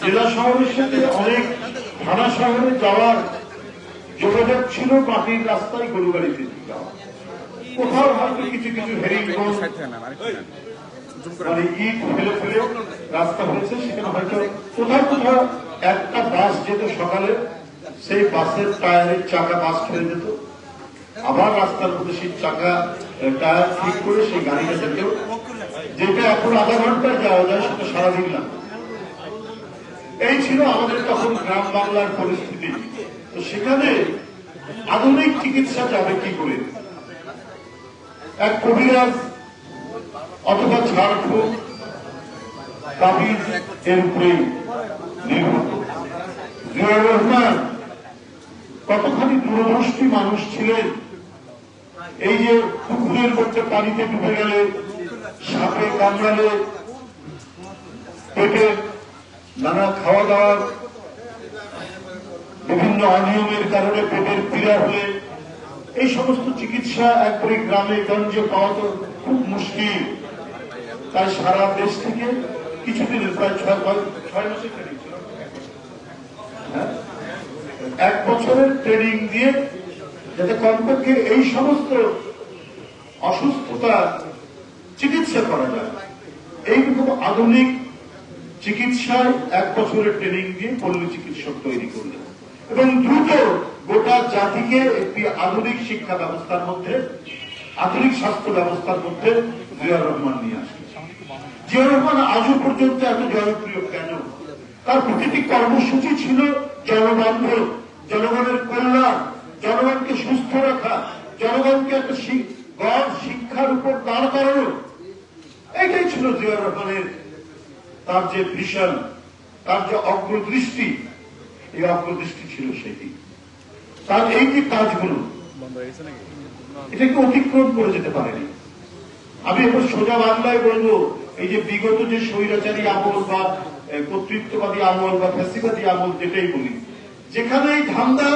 জেলা শহরের সাথে অনেক থানা শহরে যাওয়ার যোগাযোগ ছিল মাটির রাস্তায় গরু গাড়িতে কোথাও হয়তো কিছু কিছু মানে একটা বাস যেত সকালে, সেই বাসের টায়ারের চাকা বাস ফেলে যেত। আবার রাস্তার চাকা টায়ার ঠিক করে সেই গাড়িটা যেটা এখন আধা ঘন্টায় যাওয়া যায়, সেটা সারাদিন লাগে এই ছিল আমাদের তখন গ্রাম বাংলার পরিস্থিতি। তো সেখানে আধুনিক চিকিৎসা যাবে কি করে? এক কবিরাজ অথবা ঝাড়ফুঁক কতখানি দূরদর্শী মানুষ ছিলেন, এই যে পুকুরের মধ্যে পানিতে ডুবে গেলে সাপে কামড়ালে পেটে নানা খাওয়া দাওয়ার বিভিন্ন অনিয়মের কারণে পেটের পীড়া হলে এই সমস্ত চিকিৎসা একবারে গ্রামে গঞ্জে পাওয়া তো খুব মুশকিল। তাই সারা দেশ থেকে কিছুদিনের প্রায় ছয় ছয় মাসের ট্রেনিং হ্যাঁ? এক বছরের ট্রেনিং দিয়ে যাতে কমপক্ষে এই সমস্ত অসুস্থতা চিকিৎসা করা যায়। এইরকম আধুনিক চিকিৎসায় এক বছরের ট্রেনিং দিয়ে পল্লী চিকিৎসক তৈরি করলেন। এবং দ্রুত গোটা জাতিকে একটি আধুনিক শিক্ষা ব্যবস্থার মধ্যে, আধুনিক স্বাস্থ্য ব্যবস্থার মধ্যে জিয়াউর রহমান নিয়ে আসলেন। জিয়াউর রহমান আজও পর্যন্ত এত জনপ্রিয় কেন? তার প্রতিটি কর্মসূচি ছিল জনবান্ধব, জনগণের কল্যাণ, জনগণকে সুস্থ রাখা, জনগণকে একটা গড় শিক্ষার উপর দাঁড় করানো। এটাই ছিল জিয়াউর রহমানের তার যে ভিশন তার যে অগ্রদৃষ্টি এই অগ্রদৃষ্টি ছিল সেটি। তার এই যে কাজগুলো এটাকে অতিক্রম করে যেতে পারেনি? আমি এবার সোজা বাংলায় বলব এই যে বিগত যে স্বৈরাচারী আমল বা কর্তৃত্ববাদী আমল বা ফ্যাসিবাদী আমল যেটাই বলি যেখানে এই ধান্দা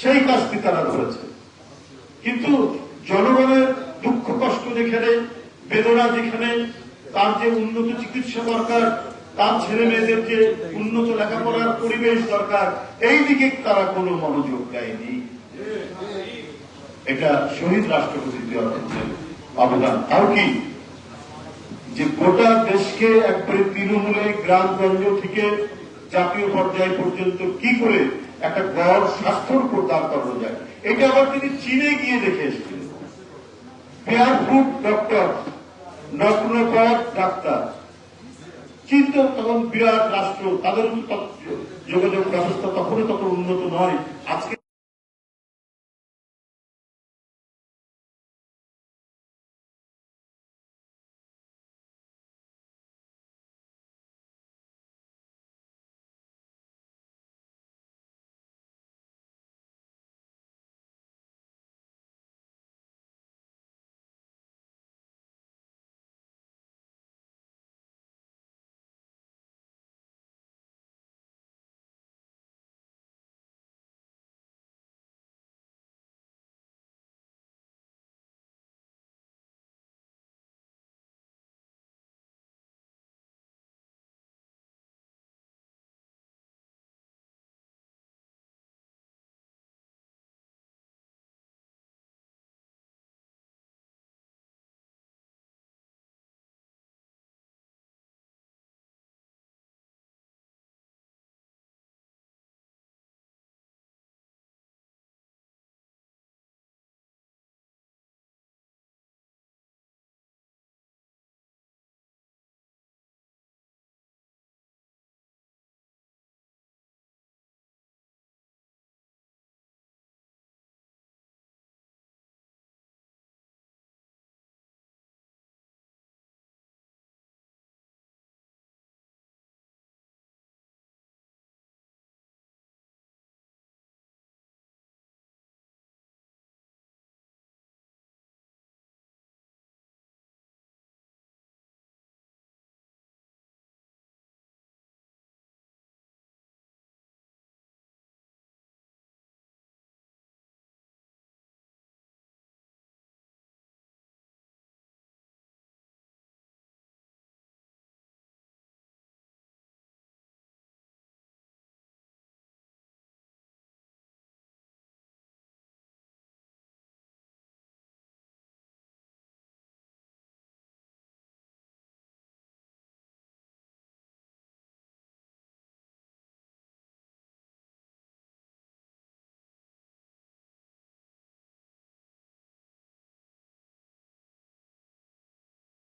সেই কাজটি তারা ধরেছে। কিন্তু জনগণের দুঃখ কষ্ট যেখানে বেদনা যেখানে তার যে উন্নত চিকিৎসা দরকার, তার ছেলে মেয়েদের যে উন্নত লেখাপড়ার পরিবেশ দরকার, এই দিকে তারা কোনো মনোযোগ দেয়নি। এটা শহীদ রাষ্ট্রপতি অবদান। তাও কি? যে গোটা দেশকে একবারে তৃণমূলে, গ্রামগঞ্জ থেকে জাতীয় পর্যায় পর্যন্ত কি করে একটা গড় স্বাস্থ্যর উপর দাঁড় করানো যায়, এটা আবার তিনি চীনে গিয়ে দেখে এসেছিলেন। পেয়ার ফুড ডক্টর ডাক্তার। চিন্তা তখন বিরাট রাষ্ট্র তাদের যোগাযোগ ব্যবস্থা তখনই তখন উন্নত নয়। আজকে